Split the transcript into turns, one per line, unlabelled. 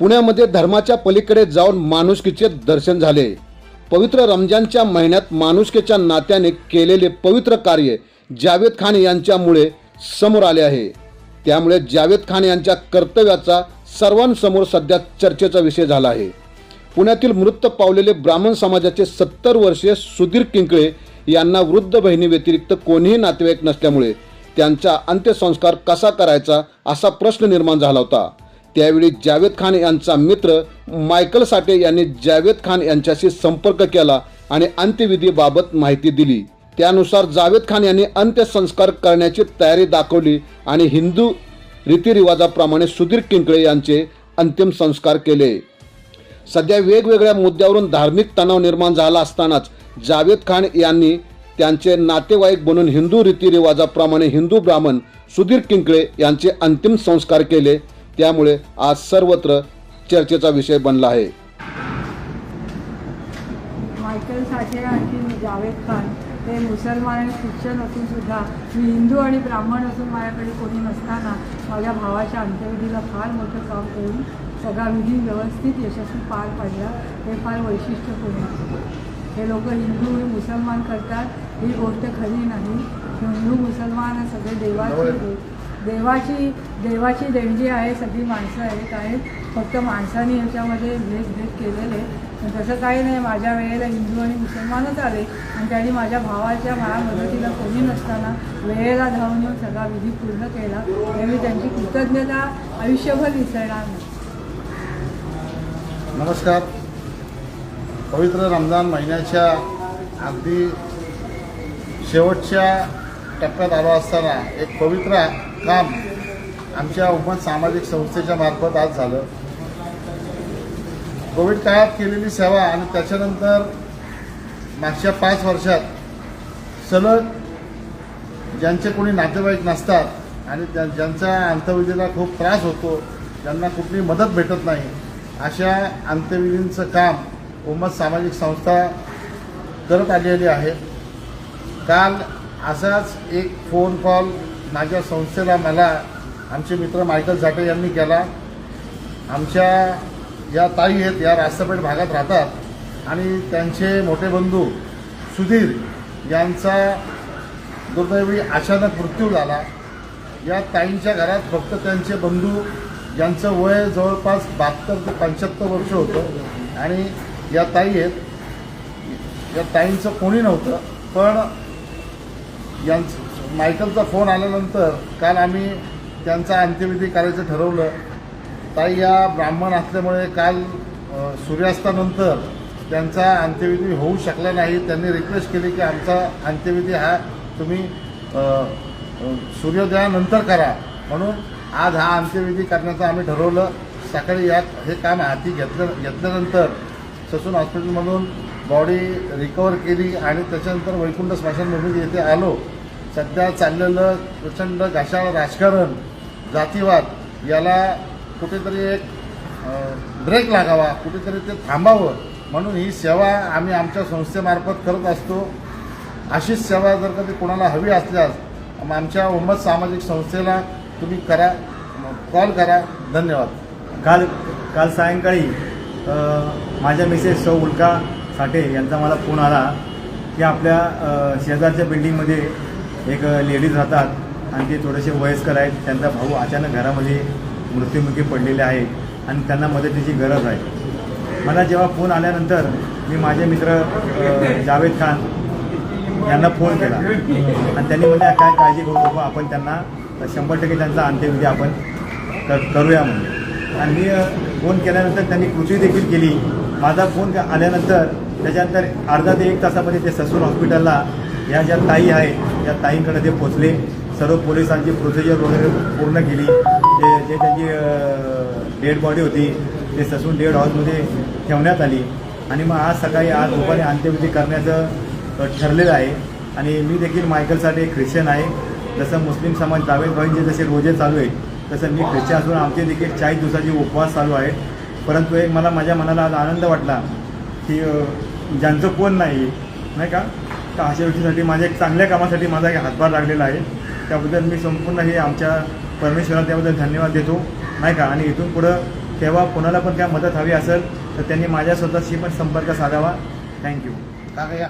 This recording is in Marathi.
पुण्यामध्ये धर्माच्या पलीकडे जाऊन माणुसकीचे दर्शन झाले. पवित्र रमजानच्या महिन्यात माणुसकीच्या नात्याने केलेले पवित्र कार्य जावेद खान यांच्यामुळे समोर आले आहे. त्यामुळे जावेद खान यांच्या कर्तव्याचा सर्वांसमोर सध्या चर्चेचा विषय झाला आहे. पुण्यातील मृत पावलेले ब्राह्मण समाजाचे सत्तर वर्षीय सुधीर किंकळे यांना वृद्ध बहिणी व्यतिरिक्त कोणीही नातेवाईक नसल्यामुळे त्यांचा अंत्यसंस्कार कसा करायचा असा प्रश्न निर्माण झाला होता. त्यावेळी जावेद खान यांचा मित्र मायकल साठे यांनी जावेद खान यांच्याशी संपर्क केला आणि अंत्यविधीबाबत माहिती दिली. त्यानुसार जावेद खान यांनी अंत्यसंस्कार करण्याची तयारी दाखवली आणि हिंदू रीतिरिवाजाप्रमाणे सुधीर किंकळे यांचे अंतिम संस्कार केले. सध्या वेगवेगळ्या मुद्द्यावरून धार्मिक तणाव निर्माण झाला असतानाच जावेद खान यांनी त्यांचे नातेवाईक बनून हिंदू रीतिरिवाजाप्रमाणे हिंदू ब्राह्मण सुधीर किंकळे यांचे अंतिम संस्कार केले. त्यामुळे आज सर्वत्र चर्चेचा विषय बनला आहे.
मायकल साठे आणि जावेद खान हे मुसलमान आणि ख्रिश्चन असून सुद्धा मी हिंदू आणि ब्राह्मण असून माझ्याकडे कोणी नसताना माझ्या भावाच्या अंत्यविधीला फार मोठं काम करून सगळा विधी व्यवस्थित यशस्वी पार पाडला हे फार वैशिष्ट्यपूर्ण. आहे. हे लोक हिंदू हे मुसलमान करतात ही गोष्ट खरी नाही. हिंदू मुसलमान हे सगळे देवाची देवाची देवाची देणगी आहे सगळी माणसं आहेत आहेत फक्त माणसाने ह्याच्यामध्ये भेदभेद केलेले पण तसं काही नाही माझ्या वेळेला हिंदू आणि मुसलमानच आले. आणि त्यांनी माझ्या भावाच्या मला मदतीला कोणी नसताना वेळेला धावून येऊन सगळा विधी पूर्ण केला. त्यावेळी त्यांची कृतज्ञता आयुष्यभर विसरणार नाही.
नमस्कार. पवित्र रमजान महिन्याच्या अगदी शेवटच्या टप्प्यात आलो असताना एक पवित्र काम आमच्या उम्मत सामाजिक संस्थेच्या मार्फत आज झालं. कोविड काळात केलेली सेवा आणि त्याच्यानंतर मागच्या पाच वर्षात सलग ज्यांचे कोणी नातेवाईक नसतात आणि त्या ज्यांचा अंत्यविधीला खूप त्रास होतो ज्यांना कुठली मदत भेटत नाही अशा अंत्यविधींचं काम उमत सामाजिक संस्था करत आलेली आहे. काल असाच एक फोन कॉल माझ्या संस्थेला मला आमचे मित्र मायकल झाटे यांनी केला. आमच्या या ताई आहेत या रास्तापेठ भागात राहतात. आणि त्यांचे मोठे बंधू सुधीर यांचा दुर्दैवी अचानक मृत्यू झाला. या ताईंच्या घरात फक्त त्यांचे बंधू ज्यांचं वय जवळपास बहात्तर ते पंच्याहत्तर वर्ष होतं. आणि या ताई आहेत. या ताईंचं कोणी नव्हतं पण यांचं मायकलचा फोन आल्यानंतर काल आम्ही त्यांचा अंत्यविधी करायचं ठरवलं. ताई या ब्राह्मण असल्यामुळे काल सूर्यास्तानंतर त्यांचा अंत्यविधी होऊ शकला नाही. त्यांनी रिक्वेस्ट केली की आमचा अंत्यविधी हा तुम्ही सूर्योदयानंतर करा. म्हणून आज हा अंत्यविधी करण्याचं आम्ही ठरवलं. सकाळी यात हे काम हाती घेतलं घेतल्यानंतर ससून हॉस्पिटलमधून बॉडी रिकवर केली आणि त्याच्यानंतर वैकुंठ स्मशानभूमी येथे आलो. सध्या चाललेलं प्रचंड घाशाळ राजकारण जातीवाद याला कुठेतरी एक ब्रेक लागावा कुठेतरी ते थांबावं. म्हणून ही सेवा आम्ही आमच्या संस्थेमार्फत करत असतो. अशीच सेवा जर कधी कोणाला हवी असल्यास मग आमच्या उम्मत सामाजिक संस्थेला तुम्ही करा कॉल करा. धन्यवाद.
काल काल सायंकाळी माझ्या मिसेस सौ उल्का साठे यांचा मला फोन आला की आपल्या शेजारच्या बिल्डिंगमध्ये एक लेडीज राहतात आणि ते थोडेसे वयस्कर आहेत. त्यांचा भाऊ अचानक घरामध्ये मृत्युमुखी पडलेले आहेत आणि त्यांना मदतीची गरज आहे. मला जेव्हा फोन आल्यानंतर मी माझे मित्र जावेद खान यांना फोन केला. आणि त्यांनी म्हणजे काय काळजी करू नको आपण त्यांना शंभर टक्के त्यांचा अंत्यविधी आपण करूया म्हणून. आणि मी फोन केल्यानंतर त्यांनी कृती देखील केली. माझा फोन आल्यानंतर त्याच्यानंतर अर्धा ते एक तासामध्ये ते ससून हॉस्पिटलला या ज्या ताई आहेत त्या ताईंकडे ते पोचले. सर्व पोलिसांची प्रोसिजर वगैरे पूर्ण केली. ते जे त्यांची डेड बॉडी होती. ते ससून डेड हाऊसमध्ये ठेवण्यात आली. आणि मग आज सकाळी आज दुपारी अंत्यविधी करण्याचं ठरलेलं आहे. आणि मी देखील मायकलसाठी एक ख्रिश्चन आहे. जसं मुस्लिम समाज जावेद भाईंचे जसे रोजे चालू आहेत तसं मी ख्रिश्चन असून आमचे देखील चाळीस दिवसाचे उपवास चालू आहेत. परंतु एक मला माझ्या मनाला आज आनंद वाटला की ज्यांचं कोण नाही नाही का? तर अशा गोष्टीसाठी माझ्या एक चांगल्या कामासाठी माझा एक हातभार लागलेला आहे. त्याबद्दल मी संपूर्ण हे आमच्या परमेश्वराला त्याबद्दल धन्यवाद देतो. नाही का? आणि इथून पुढं तेव्हा कोणाला पण काय मदत हवी असेल तर त्यांनी माझ्या स्वतःशी पण संपर्क साधावा. थँक्यू
का या.